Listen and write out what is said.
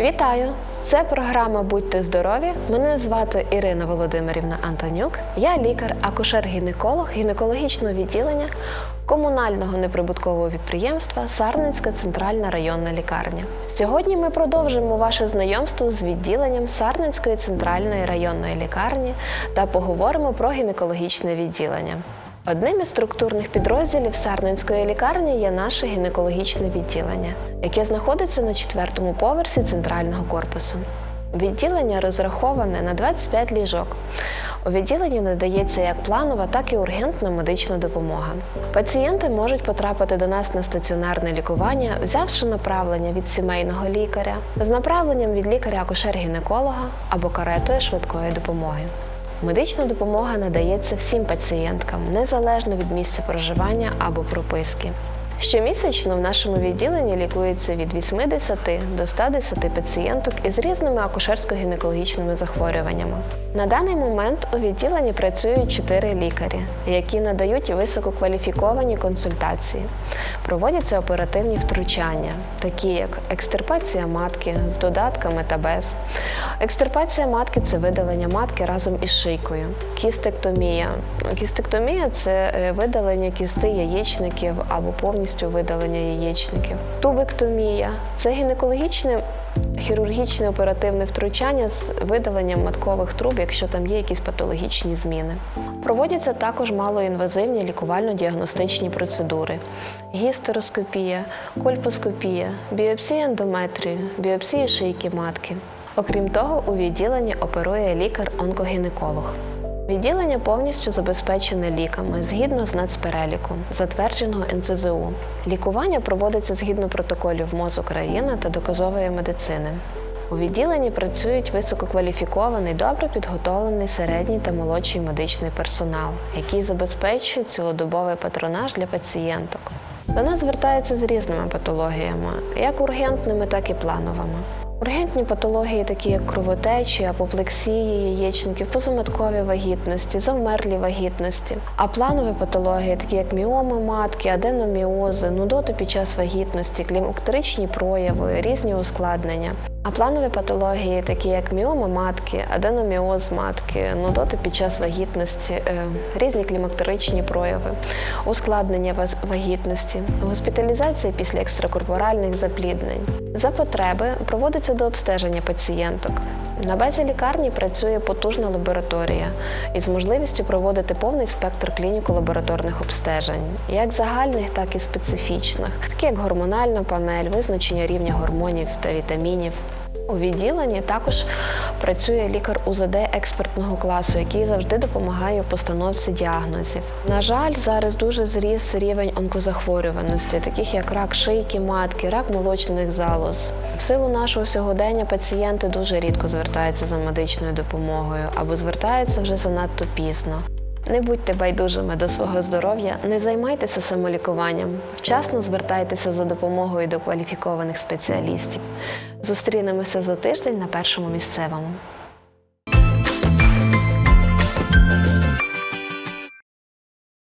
Вітаю! Це програма Будьте здорові. Мене звати Ірина Володимирівна Антонюк. Я лікар-акушер-гінеколог гінекологічного відділення комунального неприбуткового підприємства Сарненська центральна районна лікарня. Сьогодні ми продовжимо ваше знайомство з відділенням Сарненської центральної районної лікарні та поговоримо про гінекологічне відділення. Одним із структурних підрозділів Сарненської лікарні є наше гінекологічне відділення, яке знаходиться на четвертому поверсі центрального корпусу. Відділення розраховане на 25 ліжок. У відділенні надається як планова, так і ургентна медична допомога. Пацієнти можуть потрапити до нас на стаціонарне лікування, взявши направлення від сімейного лікаря, з направленням від лікаря-акушер-гінеколога або каретою швидкої допомоги. Медична допомога надається всім пацієнткам, незалежно від місця проживання або прописки. Щомісячно в нашому відділенні лікується від 80 до 110 пацієнток із різними акушерсько-гінекологічними захворюваннями. На даний момент у відділенні працюють 4 лікарі, які надають висококваліфіковані консультації. Проводяться оперативні втручання, такі як екстирпація матки з додатками та без. Екстирпація матки це видалення матки разом із шийкою. Кістектомія. Кістектомія це е, видалення кісти яєчників або повністю видалення яєчників. Тубектомія це гінекологічне хірургічне оперативне втручання з видаленням маткових труб, якщо там є якісь патологічні зміни. Проводяться також малоінвазивні лікувально-діагностичні процедури: гістероскопія, кольпоскопія, біопсія ендометрію, біопсія шийки матки. Окрім того, у відділенні оперує лікар-онкогінеколог. Відділення повністю забезпечене ліками згідно з нацпереліку, затвердженого НЦЗУ. Лікування проводиться згідно протоколів МОЗ України та доказової медицини. У відділенні працюють висококваліфікований, добре підготовлений середній та молодший медичний персонал, який забезпечує цілодобовий патронаж для пацієнток. До нас звертаються з різними патологіями, як ургентними, так і плановими. Ургентні патології, такі як кровотечі, апоплексії яєчників, позаматкові вагітності, завмерлі вагітності, а планові патології, такі як міоми матки, аденоміози, нудоти під час вагітності, клімактеричні прояви, різні ускладнення. А планові патології, такі як міоми матки, аденоміоз матки, нудоти під час вагітності, е, різні клімактеричні прояви, ускладнення вагітності, госпіталізація після екстракорпоральних запліднень. За потреби проводиться до обстеження пацієнток. На базі лікарні працює потужна лабораторія із можливістю проводити повний спектр клініко-лабораторних обстежень, як загальних, так і специфічних, такі як гормональна панель, визначення рівня гормонів та вітамінів. У відділенні також працює лікар УЗД експертного класу, який завжди допомагає у постановці діагнозів. На жаль, зараз дуже зріс рівень онкозахворюваності, таких як рак шийки матки, рак молочних залоз. В силу нашого сьогодення пацієнти дуже рідко звертаються за медичною допомогою або звертаються вже занадто пізно. Не будьте байдужими до свого здоров'я, не займайтеся самолікуванням. Вчасно звертайтеся за допомогою до кваліфікованих спеціалістів. Зустрінемося за тиждень на першому місцевому.